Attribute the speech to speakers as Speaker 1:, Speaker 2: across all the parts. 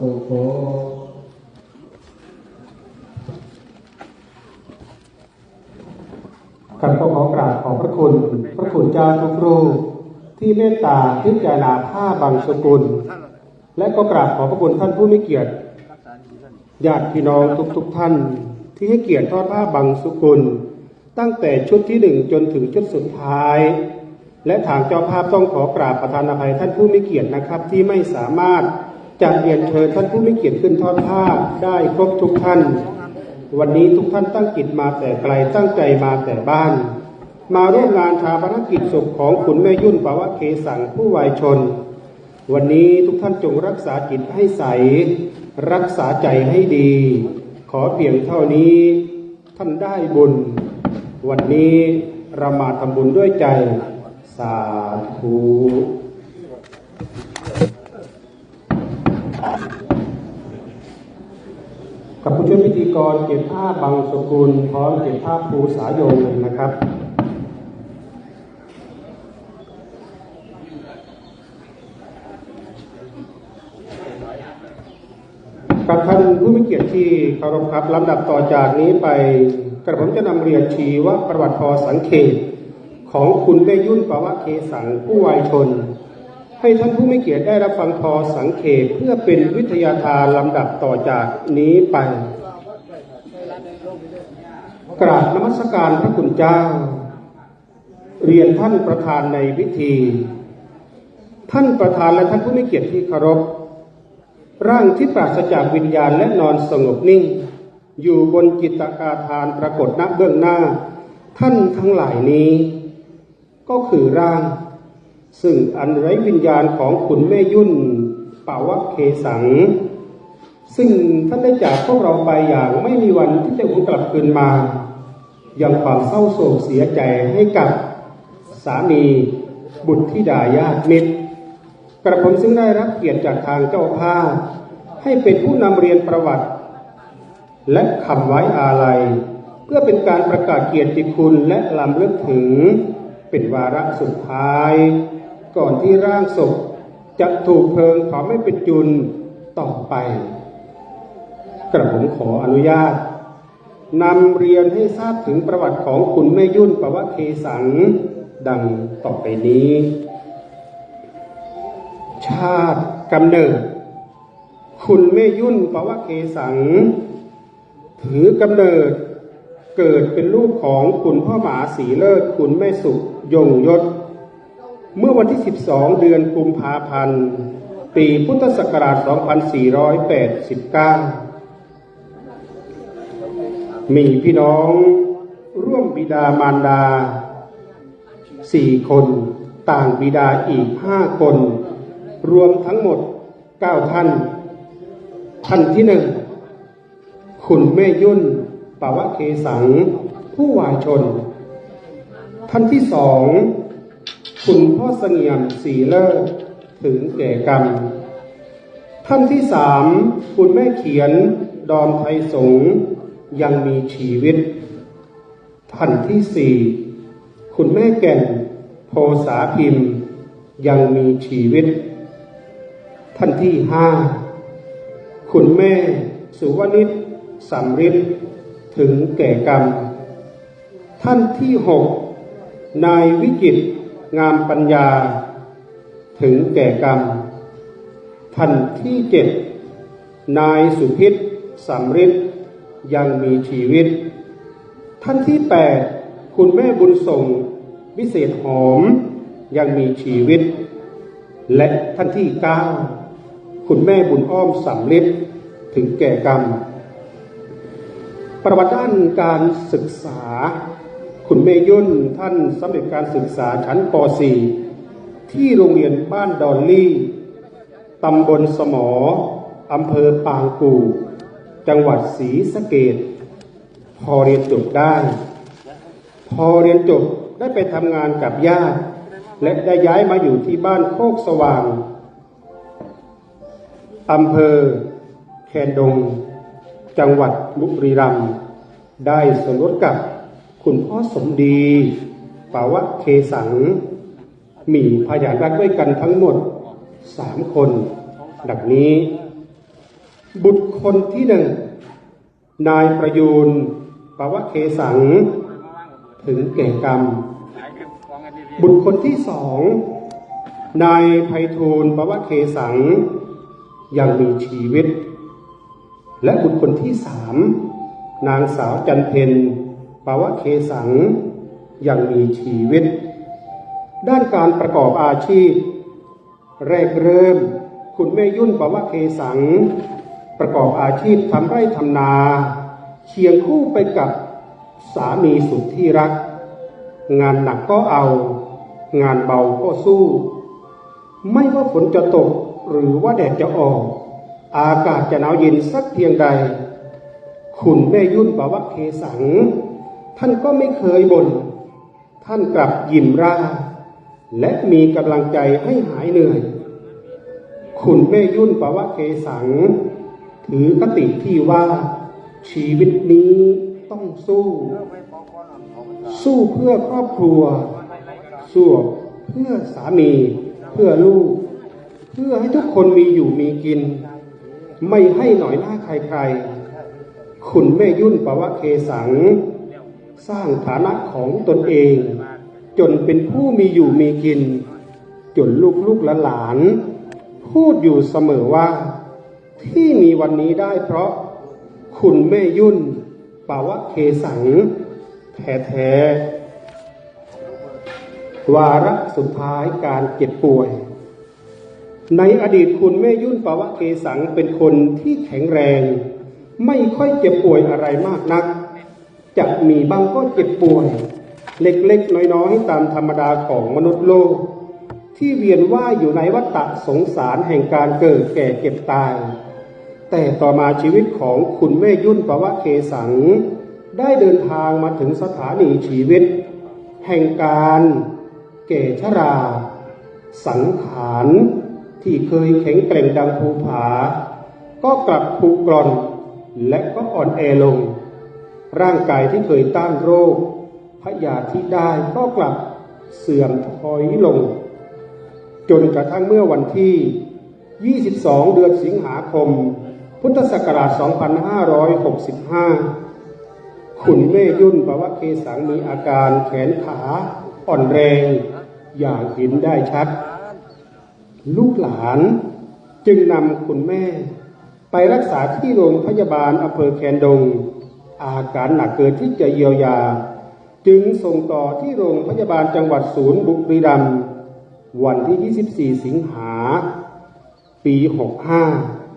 Speaker 1: ตุโกั
Speaker 2: นก็ขอกราบขอบพระคุณ พระคุณเจ้าทุกรูปที่เมตตาพิจารณาผ้าบางสกุล และก็กราบขอพระคุณท่านผู้มีเกียรติญาติพี่น้องทุกๆทท่าน ที่ให้เกียรติทอดผ้าบางสกุล ตั้งแต่ชุดที่หนึ่งจนถึงชุดสุดท้าย และทางเจ้าภาพต้องขอกราบประธานอภัยท่านผู้มีเกียรตินะครับ ที่ไม่สามารถ จะเรียนเชิญท่านผู้ไมีเกียรติขึ้นทอดผ้าได้ครบทุกท่าน วันนี้ทุกท่านตั้งจิตมาแต่ไกลตั้งใจมาแต่บ้าน มาร่วมงานชาปนกิจศพของขุนแม่ยุ่นปาวะเคสังผู้วายชน วันนี้ทุกท่านจงรักษาจิตให้ใส รักษาใจให้ดี ขอเพียงเท่านี้ท่านได้บุญ วันนี้เรามาทำบุญด้วยใจ สาธุ กับผู้ช่วยพิธีกรเก็บภาพบางสกุลพร้อมเก็บภาพภูสายงนะครับกับท่านผู้มีเกียรติที่เคารพครับลำดับต่อจากนี้ไปกระผมจะนำเรียนชีวประวัติพอสังเขต ของคุณแม่ยุ่นปวะเคสังผู้วายชน ให้ท่านผู้ไมีเกียรติได้รับฟังพอสังเขตเพื่อเป็นวิทยาทานลำดับต่อจากนี้ไป กราบนมัสการพระคุณเจ้า เรียนท่านประธานในพิธี ท่านประธานและท่านผู้ไมีเกียรติที่เคารพ ร่างที่ปราศจากวิญญาณและนอนสงบนิ่ง อยู่บนจิตกาทานปรากฏณเบื้องหน้า ท่านทั้งหลายนี้ ก็คือร่าง ซึ่งอันไร้วิญญาณของขุนแม่ยุ่นป่าวะเคสัง ซึ่งท่านได้จากพวกเราไปอย่างไม่มีวันที่จะหวนกลับคืนมา ยังความเศร้าโศกเสียใจให้กับสามีบุตรธิดาญาติมิตร กระผมซึ่งได้รับเกียรติจากทางเจ้าภาพให้เป็นผู้นำเรียนประวัติ และคำไว้อาลัย เพื่อเป็นการประกาศเกียรติคุณและลำลึกถึง เป็นวาระสุดท้าย ก่อนที่ร่างศพจะถูกเพลิงเผาไม่เป็นจุนต่อไป กระผมขออนุญาตนำเรียนให้ทราบถึงประวัติของคุณแม่ยุ่นปวะเคสังดังต่อไปนี้ ชาติกำเนิด คุณแม่ยุ่นปวะเคสัง ถือกำเนิด เกิดเป็นลูกของคุณพ่อหมาสีเลิศคุณแม่สุยงยศ เมื่อวันที่ 12 เดือนกุมภาพันธ์ ปีพุทธศักราช 2489 มีพี่น้องร่วมบิดามารดาสี่คน ต่างบิดาอีกห้าคน รวมทั้งหมดเก้าท่าน ท่านที่หนึ่งคุณแม่ยุ่น ปวะเคสัง ผู้วายชน ท่านที่สองคุณพ่อเสงี่ยมสีเลิศถึงแก่กรรม ท่านที่สามคุณแม่เขียนดอนไทยสงยังมีชีวิต ท่านที่สี่คุณแม่แก่นโพสาพิมพ์ ยังมีชีวิต ท่านที่ห้าคุณแม่สุวนิชสำริด ถึงแก่กรรม ท่านที่หกนายวิจิตงามปัญญา ถึงแก่กรรม ท่านที่เจ็ดนายสุพิษสำริดยังมีชีวิต ท่านที่แปดคุณแม่บุญส่งวิเศษหอมยังมีชีวิต และท่านที่เก้าคุณแม่บุญอ้อมสำลิดถึงแก่กรรม ประวัติด้านการศึกษา คุณแม่ยุ่นท่านสำเร็จการศึกษาชั้นป .4 ที่โรงเรียนบ้านดอนลี่ตำบลสมออำเภอปางกู่จังหวัดศรีสะเกดพอเรียนจบได้ พอเรียนจบได้ไปทำงานกับญาติ และได้ย้ายมาอยู่ที่บ้านโคกสว่างอำเภอแคนดง จังหวัดบุรีรัมย์ได้สมรสกับคุณพ่อสมดีปาวะเคสัง มีพยานรักด้วยกันทั้งหมดสามคน ดังนี้ บุตรคนที่หนึ่งนายประยูนปาวะเคสัง ถึงแก่กรรม บุตรคนที่สองนายไพฑูรย์ปวะเคสัง ยังมีชีวิต และบุตรคนที่สามนางสาวจันเพนปวะเคสังยังมีชีวิต ด้านการประกอบอาชีพ แรกเริ่ม คุณแม่ยุ่นปวะเคสัง ประกอบอาชีพทำไร่ทำนาเคียงคู่ไปกับสามีสุดที่รัก งานหนักก็เอา งานเบาก็สู้ ไม่ว่าฝนจะตกหรือว่าแดดจะออก อากาศจะหนาวเย็นสักเพียงใดคุณแม่ยุ่นปวะเคสัง ท่านก็ไม่เคยบน่น ท่านกลับยิ้มร่า และมีกำลังใจให้หายเหนื่อยคุณแม่ยุ่นปวะเคสัง ถือคติที่ว่า ชีวิตนี้ต้องสู้ สู้เพื่อครอบครัว สู้เพื่อสามี เพื่อลูก เพื่อให้ทุกคนมีอยู่มีกิน ไม่ให้หน่อยหน้าใครๆ คุณแม่ยุ่นปวะเคสัง สร้างฐานะของตนเอง จนเป็นผู้มีอยู่มีกิน จนลูกลูกๆหลาน พูดอยู่เสมอว่า ที่มีวันนี้ได้เพราะคุณแม่ยุ่นปาวะเคสัง แท้ๆวาระสุดท้ายการเจ็บป่วย ในอดีตคุณแม่ยุ่นปาวะเคสังเป็นคนที่แข็งแรง ไม่ค่อยเจ็บป่วยอะไรมากนัก จะมีบางก็เจ็บป่วย เล็กๆ น้อยๆ ตามธรรมดาของมนุษย์โลก ที่เวียนว่ายอยู่ในวัฏฏะสงสารแห่งการเกิดแก่เจ็บตาย แต่ต่อมาชีวิตของคุณแม่ยุ่นปวะเคสัง ได้เดินทางมาถึงสถานีชีวิต แห่งการ แก่ชรา สังขาร ที่เคยแข็งแกร่งดังภูผา ก็กลับผุกร่อน และก็อ่อนแอลง ร่างกายที่เคยต้านโรคพยาธิได้ก็กลับเสื่อมถอยลง จนกระทั่งเมื่อวันที่ 22 เดือนสิงหาคม พุทธศักราช 2565คุณแม่ยุ่นปวะเคสังมีอาการแขนขาอ่อนแรง อย่างเห็นได้ชัด ลูกหลานจึงนำคุณแม่ ไปรักษาที่โรงพยาบาลอำเภอแคนดง อาการหนักเกินที่จะเยียวยา จึงส่งต่อที่โรงพยาบาลจังหวัดศูนย์บุรีรัมย์วันที่ 24 สิงหา ปี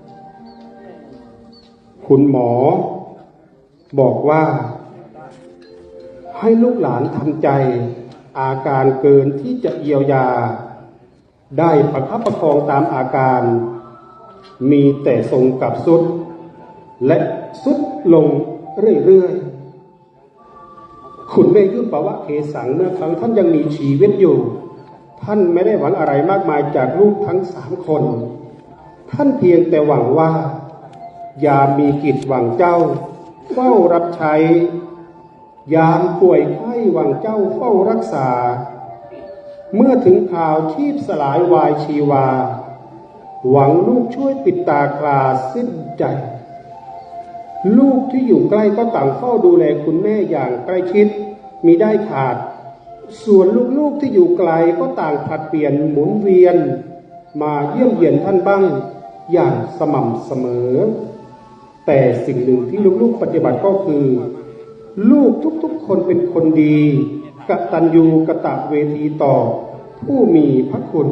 Speaker 2: 65 คุณหมอ บอกว่า ให้ลูกหลานทำใจ อาการเกินที่จะเยียวยา ได้ประคับประคองตามอาการ มีแต่ทรงกับสุด และสุดลงเรื่อยๆคุณแม่ยุ่นปะวะเคสังเมื่อครั้งท่านยังมีชีวิตอยู่ ท่านไม่ได้หวังอะไรมากมายจากลูกทั้งสามคน ท่านเพียงแต่หวังว่า ยามมีกิจหวังเจ้า เฝ้ารับใช้ ยามป่วยไข้หวังเจ้าเฝ้ารักษา เมื่อถึงข่าวชีพสลายวายชีวา หวังลูกช่วยปิดตาคลาสิ้นใจ ลูกที่อยู่ใกล้ก็ต่างเฝ้าดูแลคุณแม่อย่างใกล้ชิดมีได้ขาด ส่วนลูกๆที่อยู่ไกลก็ต่างผัดเปลี่ยนหมุนเวียน มาเยี่ยมเยียนท่านบ้างอย่างสม่ำเสมอ แต่สิ่งหนึ่งที่ลูกๆปฏิบัติก็คือ ลูกทุกๆคนเป็นคนดี กตัญญูกะตะเวทีต่อ ผู้มีพระคุณ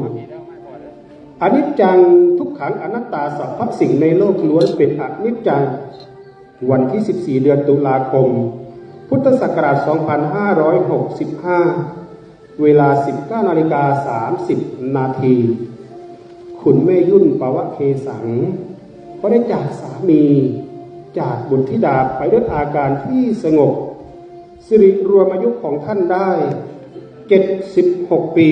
Speaker 2: อนิจจังทุกขังอนัตตาสัพพสิ่งในโลกล้วนเป็นอนิจจัง วันที่ 14 เดือนตุลาคม พุทธศักราช 2565 เวลา 19นาฬิกา30 นาที คุณแม่ยุ่นปวะเคสัง ก็ได้จากสามีจากบุตรธิดาไปด้วยอาการที่สงบ สิริรวมอายุของท่านได้76ปี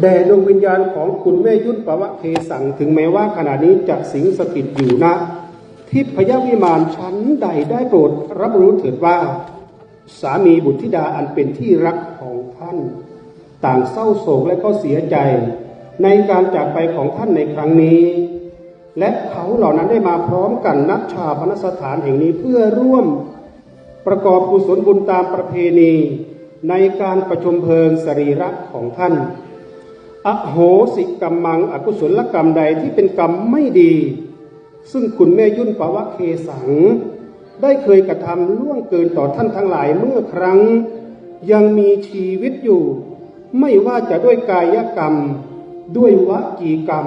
Speaker 2: แด่ดวงวิญญาณของคุณแม่ยุ่นปวะเคสังถึงแม้ว่าขณะนี้จะสิงสถิตอยู่ณทิพยวิมานชั้นใดได้โปรดรับรู้เถิดว่า สามีบุตรธิดาอันเป็นที่รักของท่าน ต่างเศร้าโศกและก็เสียใจ ในการจากไปของท่านในครั้งนี้ และเขาเหล่านั้นได้มาพร้อมกันณชาพนสถานแห่งนี้เพื่อร่วม ประกอบกุศลบุญตามประเพณี ในการประชุมเพลิงสรีระของท่าน อโหสิกรรมังอกุศลกรรมใดที่เป็นกรรมไม่ดี ซึ่งคุณแม่ยุ่นปวะเคสัง ได้เคยกระทำล่วงเกินต่อท่านทั้งหลายเมื่อครั้ง ยังมีชีวิตอยู่ ไม่ว่าจะด้วยกายกรรม ด้วยวจีกรรม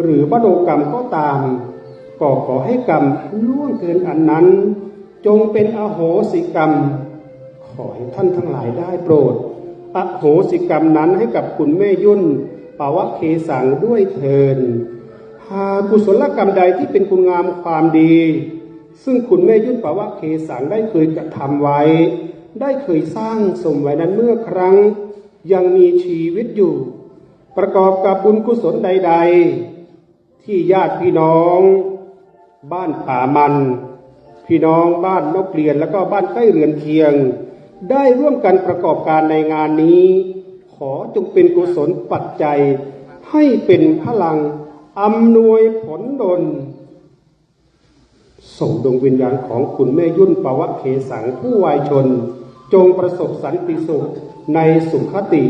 Speaker 2: หรือมโนกรรมก็ตาม ก็ขอให้กรรมล่วงเกินอันนั้น จงเป็นอโหสิกรรม ขอให้ท่านทั้งหลายได้โปรด อโหสิกรรมนั้นให้กับคุณแม่ยุ่นปาวะเคสังด้วยเทินหากกุศลกรรมใดที่เป็นคุณงามความดี ซึ่งคุณแม่ยุ่นปาวะเคสังได้เคยกระทำไว้ ได้เคยสร้างสมไว้นั้นเมื่อครั้ง ยังมีชีวิตอยู่ ประกอบกับบุญกุศลใด ๆ ที่ญาติพี่น้อง บ้านป่ามัน พี่น้องบ้านนกเรียนแล้วก็บ้านใกล้เรือนเคียง ได้ร่วมกันประกอบการในงานนี้ ขอจงเป็นกุศลปัจจัย ให้เป็นพลังอำนวยผลดล ส่งดวงวิญญาณของคุณแม่ยุ่นปวะเคสังผู้วายชน จงประสบสันติสุขในสุขติ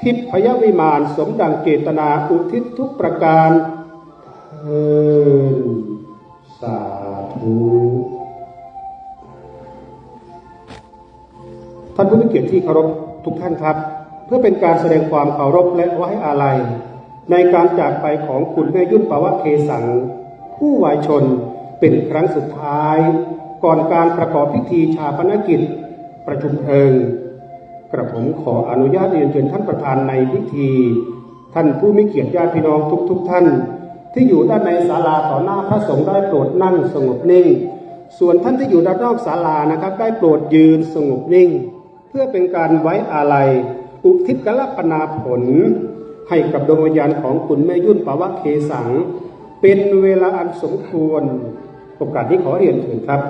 Speaker 2: ทิพยวิมานสมดังเจตนาอุทิศทุกประการเทินสาธุ ท่านผู้มีเกียรติที่เคารพทุกท่านครับ เพื่อเป็นการแสดงความเคารพและไว้อาลัย ในการจากไปของคุณแม่ยุ่นปวะเคสัง ผู้วายชนเป็นครั้งสุดท้าย ก่อนการประกอบพิธีชาปนกิจ ประชุมเพลิงกระผมขออนุญาตเรียนเชิญท่านประธานในพิธี ท่านผู้มีเกียรติญาติพี่น้องทุกๆทท่าน ที่อยู่ด้านในศาลาต่อหน้าพระสงฆ์ได้โปรดนั่งสงบนิ่ง ส่วนท่านที่อยู่ด้านนอกศาลานะครับ ได้โปรดยืนสงบนิ่ง เพื่อเป็นการไว้อาลัยอุทิศกลปนาผล ให้กับดวงวิญญาณของคุณแม่ยุ่นปาวะเคสัง เป็นเวลาอันสมควร โอกาสที่ขอเรียนเชิญครับ